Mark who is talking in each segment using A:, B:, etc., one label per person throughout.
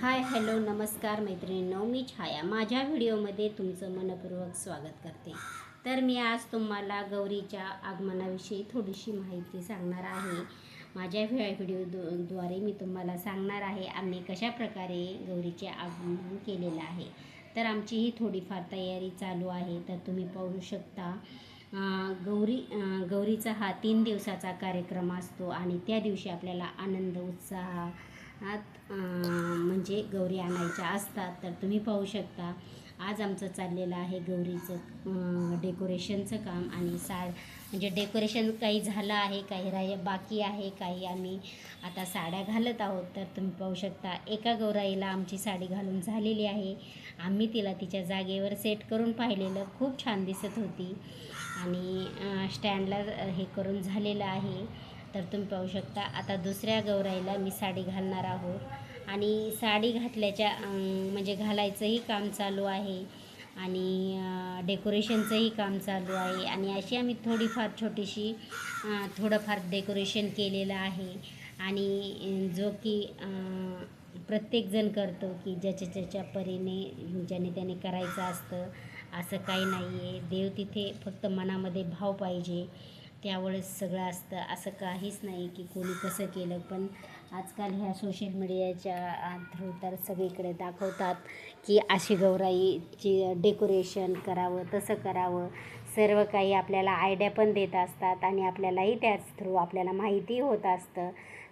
A: Hi hello नमस्कार मैत्रिणींनो मी छाया. माझ्या व्हिडिओमध्ये तुमचं मनपूर्वक स्वागत करते. तर मी आज तुम्हाला गौरीच्या आगमनाविषयी थोडीशी माहिती सांगणार आहे. माझ्या व्हि- व्हिडिओ द्वारे मी तुम्हाला सांगणार आहे आम्ही कशा प्रकारे गौरीचे आगमन केलेलं आहे. तर आमची ही थोडीफार तयारी चालू आहे. तर तुम्ही पाहू शकता गौरी गौरीचा हा तीन दिवसाचा कार्यक्रम असतो आणि त्या दिवशी आपल्याला आनंद उत्साह आत म्हणजे गौरी आणायच्या असतात तर तुम्ही पाहू शकता. आज आमचं चाललेलं आहे गौरीचं डेकोरेशनचं काम आणि साड म्हणजे डेकोरेशन काही झालं आहे काही राय बाकी आहे काही आम्ही आता साड्या घालत आहोत. तर तुम्ही पाहू शकता एका गौराईला आमची साडी घालून झालेली आहे. आम्ही तिला तिच्या जागेवर सेट करून पाहिलेलं. खूप छान दिसत होती. आणि स्टँडला हे करून झालेलं आहे. तर तुम्ही पाहू शकता. आता दुसऱ्या गौराईला मी साडी घालणार आहोत. आणि साडी घातल्याच्या म्हणजे घालायचंही काम चालू आहे. आणि डेकोरेशनचंही काम चालू आहे. आणि अशी आम्ही थोडीफार छोटीशी थोडंफार डेकोरेशन केलेलं आहे. आणि जो की प्रत्येकजण करतो की ज्याच्या ज्याच्या परीने ज्याने त्याने करायचं असतं. असं काही नाही आहे देव तिथे फक्त मनामध्ये भाव पाहिजे. त्यावेळेस सगळं असतं. असं काहीच नाही की कोणी कसं केलं. पण आजकाल ह्या सोशल मीडियाच्या थ्रू तर सगळीकडे दाखवतात की अशी गौराईची डेकोरेशन करावं तसं करावं. सर्व काही आपल्याला आयडिया पण देत असतात आणि आपल्यालाही त्याच थ्रू आपल्याला माहिती होत असतं.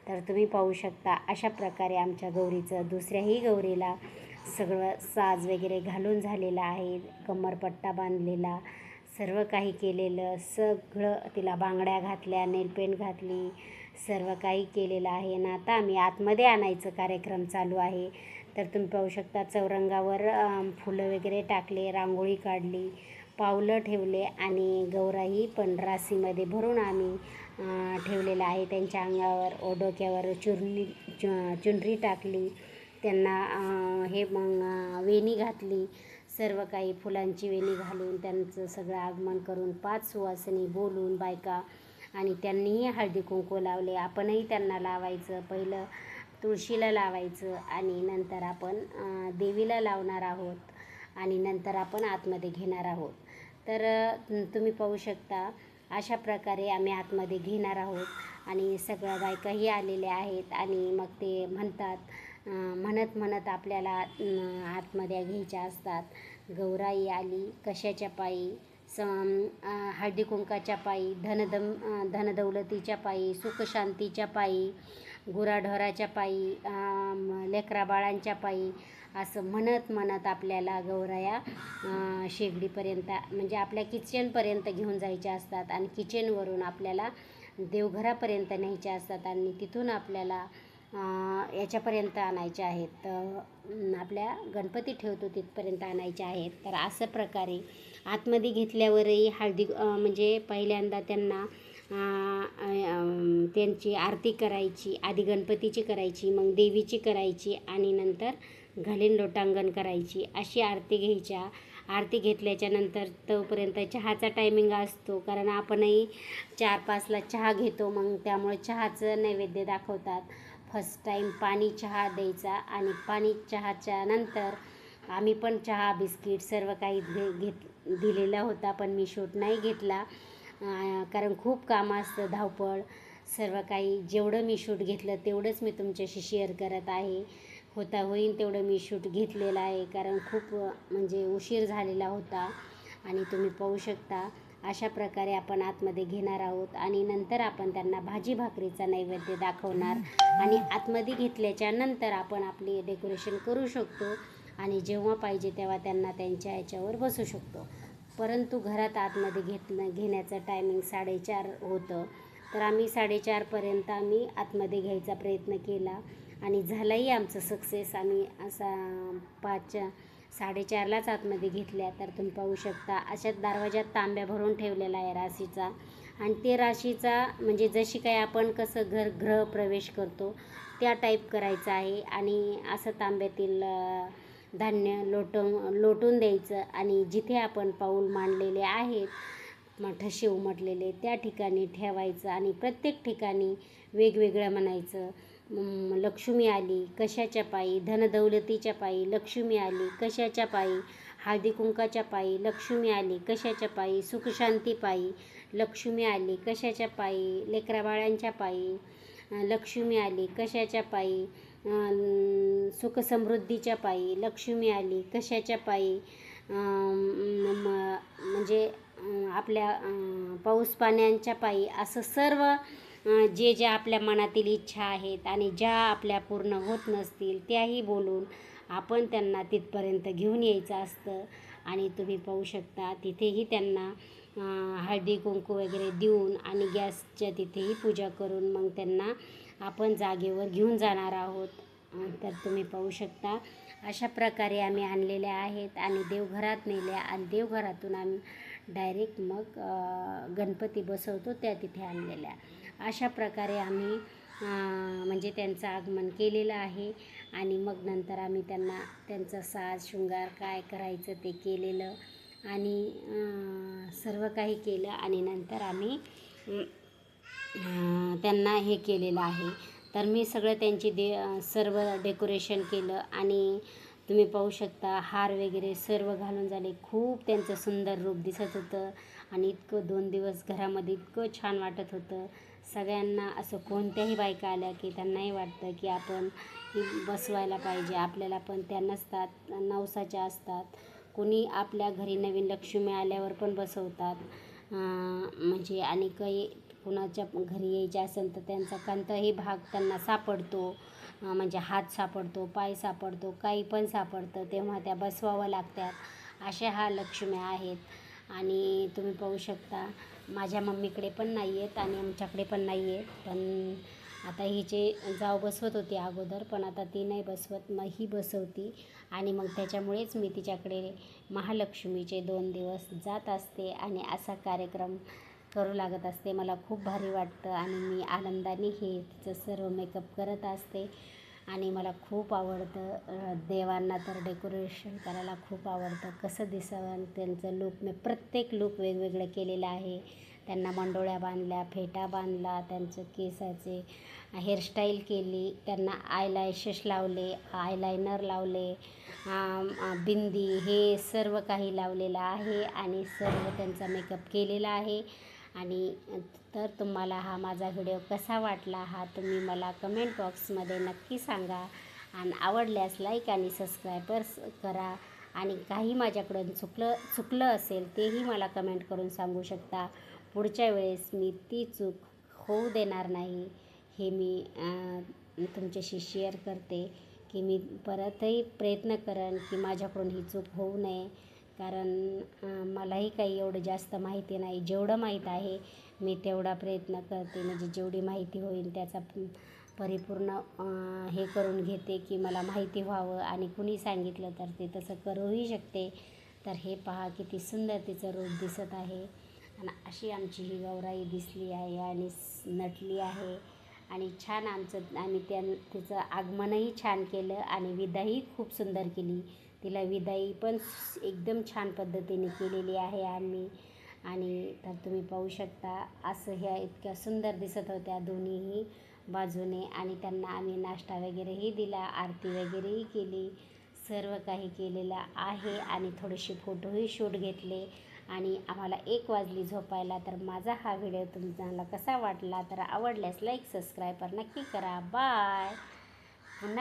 A: तर तुम्ही पाहू शकता अशा प्रकारे आमच्या गौरीचं दुसऱ्याही गौरीला सगळं साज वगैरे घालून झालेलं आहे. कमरपट्टा बांधलेला. सर्व काही केलेलं सगळं तिला बांगड्या घातल्या नेलपेंट घातली सर्व काही केलेलं आहे आणि आता आम्ही आतमध्ये आणायचं कार्यक्रम चालू आहे. तर तुम्ही पाहू शकता चौरंगावर फुलं वगैरे टाकले रांगोळी काढली पावलं ठेवले आणि गौराही पण राशीमध्ये भरून आम्ही ठेवलेलं आहे. त्यांच्या अंगावर ओ डोक्यावर चुरणी चु चुनरी टाकली. त्यांना हे मग वेणी घातली. सर्व काही फुलांची वेणी घालून त्यांचं सगळं आगमन करून पाच सुवासनी बोलून बायका आणि त्यांनीही हळदी कुंकू लावले. आपणही त्यांना लावायचं. पहिलं तुळशीला लावायचं आणि नंतर आपण देवीला लावणार आहोत आणि नंतर आपण आतमध्ये घेणार आहोत. तर तुम्ही पाहू शकता अशा प्रकारे आम्ही आतमध्ये घेणार आहोत आणि सगळ्या बायकाही आलेल्या आहेत आणि मग ते म्हणतात म्हणत म्हणत आपल्याला आतमध्ये घ्यायच्या असतात. गौराई आली कशाच्या पायी? स अं, हळदी कुंकाच्या पायी धनदम धनदौलतीच्या पायी सुखशांतीच्या पायी गुराढोराच्या पायी लेकराबाळांच्या लेकरा बाळांच्या पायी असं म्हणत म्हणत आपल्याला गौराया शेगडीपर्यंत म्हणजे आपल्या किचनपर्यंत घेऊन जायच्या असतात. आणि किचनवरून आपल्याला देवघरापर्यंत न्यायच्या असतात. आणि तिथून आपल्याला याच्यापर्यंत आणायच्या आहेत. तर आपल्या गणपती ठेवतो तिथपर्यंत आणायच्या आहेत. तर असं प्रकारे आतमध्ये घेतल्यावरही हळदी म्हणजे पहिल्यांदा त्यांना त्यांची आरती करायची आधी गणपतीची करायची मग देवीची करायची आणि नंतर घालीन लोटांगण करायची. अशी आरती घ्यायच्या आरती घेतल्याच्या नंतर तोपर्यंत चहाचा टायमिंग असतो. कारण आपणही चार पाचला चहा घेतो मग त्यामुळे चहाचं नैवेद्य दाखवतात. फर्स्ट टाईम पाणी चहा द्यायचा आणि पाणी चहाच्या नंतर आम्ही पण चहा बिस्किट सर्व काही घे घेत दिलेला होता पण मी शूट नाही घेतला. कारण खूप कामं असतं धावपळ सर्व काही. जेवढं मी शूट घेतलं तेवढंच मी तुमच्याशी शेअर करत आहे. होता होईन तेवढं मी शूट घेतलेलं आहे. कारण खूप म्हणजे उशीर झालेला होता आणि तुम्ही पाहू शकता. अशा प्रकारे आपण आतमध्ये घेणार आहोत आणि नंतर आपण त्यांना भाजी भाकरीचा नैवेद्य दाखवणार. आणि आतमध्ये घेतल्याच्या नंतर आपण आपली डेकोरेशन करू शकतो आणि जेव्हा पाहिजे तेव्हा त्यांना त्यांच्या याच्यावर बसू शकतो. परंतु घरात आतमध्ये घेतलं घेण्याचं टायमिंग साडेचार होतं. तर आम्ही साडेचारपर्यंत आम्ही आतमध्ये घ्यायचा प्रयत्न केला आणि झालाही आमचं सक्सेस आम्ही असा पाच साडेचारलाच आतमध्ये घेतल्या तर तुम्ही पाहू शकता. अशा दरवाज्यात तांब्या भरून ठेवलेला आहे राशीचा. आणि ते राशीचा म्हणजे जशी काय आपण कसं घर गृह प्रवेश करतो त्या टाईप करायचं आहे. आणि असं तांब्यातील धान्य लोटून लोटून द्यायचं. आणि जिथे आपण पाऊल मांडलेले आहेत ठसे उमटलेले त्या ठिकाणी ठेवायचं. आणि प्रत्येक ठिकाणी वेगवेगळं म्हणायचं. लक्ष्मी आली कशाच्या पायी? धनदौलतीच्या पायी लक्ष्मी आली कशाच्या पायी? हळदी कुंकाच्या पायी लक्ष्मी आली कशाच्या पायी? सुखशांती पायी लक्ष्मी आली कशाच्या पायी? लेकराबाळांच्या पायी लक्ष्मी आली कशाच्या पायी? सुखसमृद्धीच्या पायी लक्ष्मी आली कशाच्या पायी? म्हणजे आपल्या पाऊस पाण्यांच्या पायी असं सर्व जे ज्या आपल्या मनातील इच्छा आहेत आणि ज्या आपल्या पूर्ण होत नसतील त्याही बोलून आपण त्यांना तिथपर्यंत घेऊन यायचं असतं. आणि तुम्ही पाहू शकता तिथेही त्यांना हळदी कुंकू वगैरे देऊन आणि गॅसच्या तिथेही पूजा करून मग त्यांना आपण जागेवर घेऊन जाणार आहोत. तर तुम्ही पाहू शकता अशा प्रकारे आम्ही आणलेल्या आहेत आणि देवघरात नेल्या आणि देवघरातून आम्ही डायरेक्ट मग गणपती बसवतो त्या तिथे आणलेल्या. अशा प्रकारे आम्ही म्हणजे त्यांचं आगमन केलेलं आहे. आणि मग नंतर आम्ही त्यांना त्यांचा साज शृंगार काय करायचं ते केलेलं. आणि सर्व काही केलं आणि नंतर आम्ही त्यांना हे केलेलं आहे. तर मी सगळं त्यांची दे सर्व डेकोरेशन केलं आणि तुम्ही पाहू शकता हार वगैरे सर्व घालून झाले. खूप त्यांचं सुंदर रूप दिसत होतं. आणि इतकं दोन दिवस घरामध्ये इतकं छान वाटत होतं. सगळ्यांना असं कोणत्याही बायका आल्या की त्यांनाही वाटतं की आपण ही बसवायला पाहिजे. आपल्याला पण त्या नसतात नवसाच्या असतात. कोणी आपल्या घरी नवीन लक्ष्मी आल्यावर पण बसवतात. म्हणजे आणि काही कुणाच्या घरी यायचे असेल तर त्यांचा कोणताही भाग त्यांना सापडतो. म्हणजे हात सापडतो पाय सापडतो काही पण सापडतं तेव्हा त्या बसवावं लागतात. अशा हा लक्ष्म्या आहेत. आणि तुम्ही पाहू शकता माझ्या मम्मीकडे पण नाही आहेत आणि आमच्याकडे पण नाही आहेत पण आता हिचे जाव बसवत होती अगोदर पण आता ती नाही बसवत मग ही बसवती. आणि मग त्याच्यामुळेच मी तिच्याकडे महालक्ष्मीचे दोन दिवस जात असते आणि असा कार्यक्रम करू लागत असते. मला खूप भारी वाटतं आणि मी आनंदाने हे तिचं सर्व मेकअप करत असते. आणि मला खूप आवडतं देवांना तर डेकोरेशन करायला खूप आवडतं. कसं दिसावं त्यांचं लूक मी प्रत्येक लूक वेगवेगळं केलेलं आहे. त्यांना मंडोळ्या बांधल्या फेटा बांधला त्यांचं केसाचे हेअरस्टाईल केली त्यांना आयलॅशेस लावले आयलायनर लावले बिंदी हे सर्व काही लावलेलं आहे आणि सर्व त्यांचा मेकअप केलेला आहे. आणि तर तुम्हाला हा माझा व्हिडिओ कसा वाटला हा तुम्ही मला कमेंट बॉक्समध्ये नक्की सांगा. आणि आवडल्यास लाईक आणि सबस्क्रायबर्स करा. आणि काही माझ्याकडून चुकलं चुकलं असेल तेही मला कमेंट करून सांगू शकता. पुढच्या वेळेस मी ती चूक होऊ देणार नाही. हे मी तुमच्याशी शेअर करते की मी परतही प्रयत्न करेन की माझ्याकडून ही चूक होऊ नये. कारण मलाही काही एवढं जास्त माहिती नाही. जेवढं माहीत आहे मी तेवढा प्रयत्न करते. म्हणजे जेवढी माहिती होईल त्याचा परिपूर्ण हे करून घेते की मला माहिती व्हावं. आणि कुणी सांगितलं तर ते तसं करूही शकते. तर हे पहा किती सुंदर तिचं रूप दिसत आहे. आणि अशी आमची ही गौराई दिसली आहे आणि नटली आहे. आणि छान आमचं आम्ही त्या तिचं आगमनही छान केलं आणि विदाही खूप सुंदर केली. तिला विदाई पण एकदम छान पद्धतीने केलेली आहे आम्ही. आणि तर तुम्ही पाहू शकता असं ह्या इतक्या सुंदर दिसत होत्या दोन्हीही बाजूने. आणि त्यांना आम्ही नाश्ता वगैरेही दिला आरती वगैरेही केली सर्व काही केलेलं आहे. आणि थोडेसे फोटोही शूट घेतले. आणि आम्हाला एक वाजली झोपायला तर माझा हा व्हिडिओ तुम्हाला कसा वाटला? तर आवडल्यास लाईक सबस्क्राईब नक्की करा. बाय